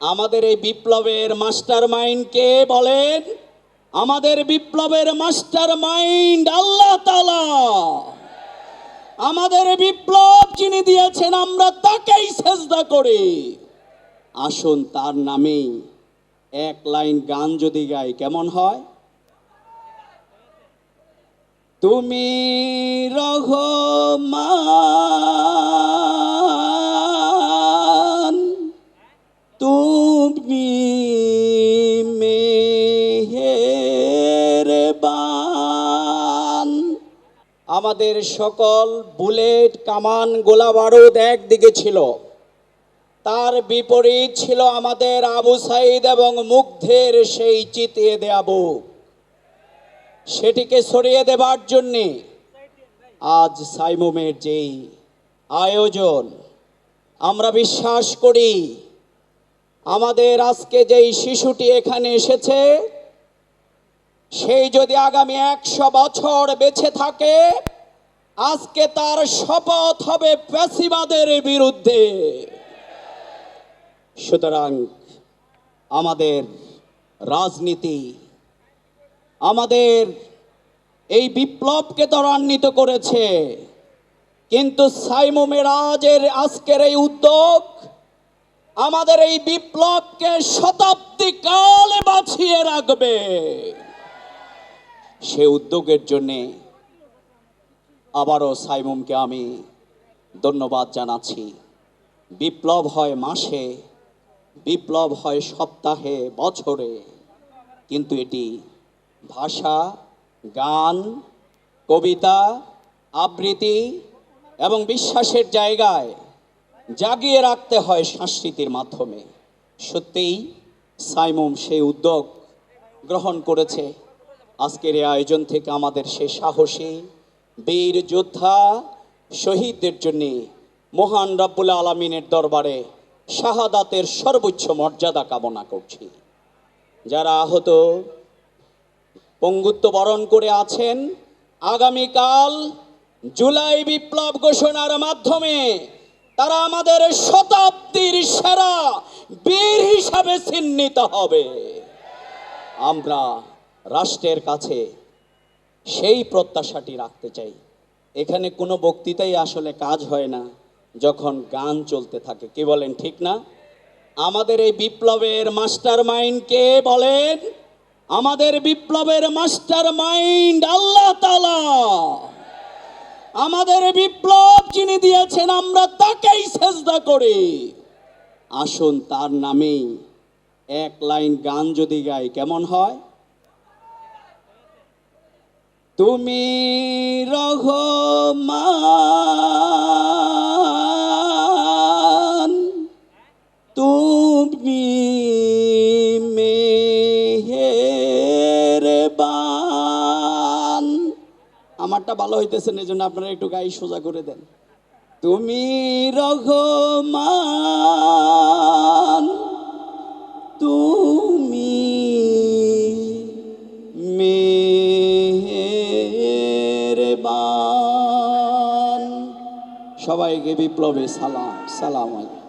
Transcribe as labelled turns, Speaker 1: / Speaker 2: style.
Speaker 1: আমাদের এই বিপ্লবের মাস্টার মাইন্ড কে বলেন? আমাদের বিপ্লবের মাস্টার মাইন্ড আল্লাহ তালা আমাদের বিপ্লব যিনি দিয়েছেন, আমরা তাকেই সেজদা করি। আসুন তার নামেই এক লাইন গান যদি গাই, কেমন হয়? তুমি রহমান আমাদের সকল বুলেট, কামান গোলা বারুদ একদিকে ছিল। তার বিপরীত ছিল আমাদের আবু সাইদ এবং মুগ্ধের সেই চিতিয়ে দেয়া বুক। সেটিকে সরিয়ে দেবার জন্যে আজ সাইমুমের যেই আয়োজন, আমরা বিশ্বাস করি আমাদের আজকে যেই শিশুটি এখানে এসেছে, সেই যদি আগামী একশো বছর বেঁচে থাকে, আজকে তার শপথ হবে প্যাসিবাদের বিরুদ্ধে। সুতরাং আমাদের রাজনীতি, আমাদের এই বিপ্লবকে ত্বরান্বিত করেছে। কিন্তু সাইমু মেরাজের আজকের এই উদ্যোগ আমাদের এই বিপ্লবকে শতাব্দী কাল বাঁচিয়ে রাখবে। সে উদ্যোগের জন্যে আবারও সাইমুমকে আমি ধন্যবাদ জানাচ্ছি। বিপ্লব হয় মাসে, বিপ্লব হয় সপ্তাহে, বছরে। কিন্তু এটি ভাষা, গান, কবিতা, আবৃত্তি এবং বিশ্বাসের জায়গায় জাগিয়ে রাখতে হয় সংস্কৃতির মাধ্যমে। সত্যিই সাইমুম সেই উদ্যোগ গ্রহণ করেছে। আজকের এই আয়োজন থেকে আমাদের সে সাহসী বীর যোদ্ধা শহীদদের জন্য মহান রব্বুল আলমিনের দরবারে শাহাদাতের সর্বোচ্চ মর্যাদা কামনা করছি। যারা আহত, পঙ্গুত্ব বরণ করে আছেন, আগামীকাল জুলাই বিপ্লব ঘোষণার মাধ্যমে তারা আমাদের শতাব্দীর সেরা বীর হিসাবে চিহ্নিত হবে। আমরা রাষ্ট্রের কাছে সেই প্রত্যাশাটি রাখতে চাই। এখানে কোনো বক্তৃতাই আসলে কাজ হয় না, যখন গান চলতে থাকে। কে বলেন, ঠিক না? আমাদের এই বিপ্লবের মাস্টার মাইন্ড কে বলেন? আমাদের বিপ্লবের মাস্টার মাইন্ড আল্লাহ তালা আমাদের বিপ্লব যিনি দিয়েছেন, আমরা তাকেই সেজদা করি। আসুন তার নামে এক লাইন গান যদি গাই, কেমন হয়? তুমি রহমান আমারটা ভালো হইতেছে না এই জন্য আপনারা একটু গাই সোজা করে দেন। তুমি রহমান, তুমি মেহেরবান। সবাইকে বিপ্লবে সালাম সালাম আলাইকুম।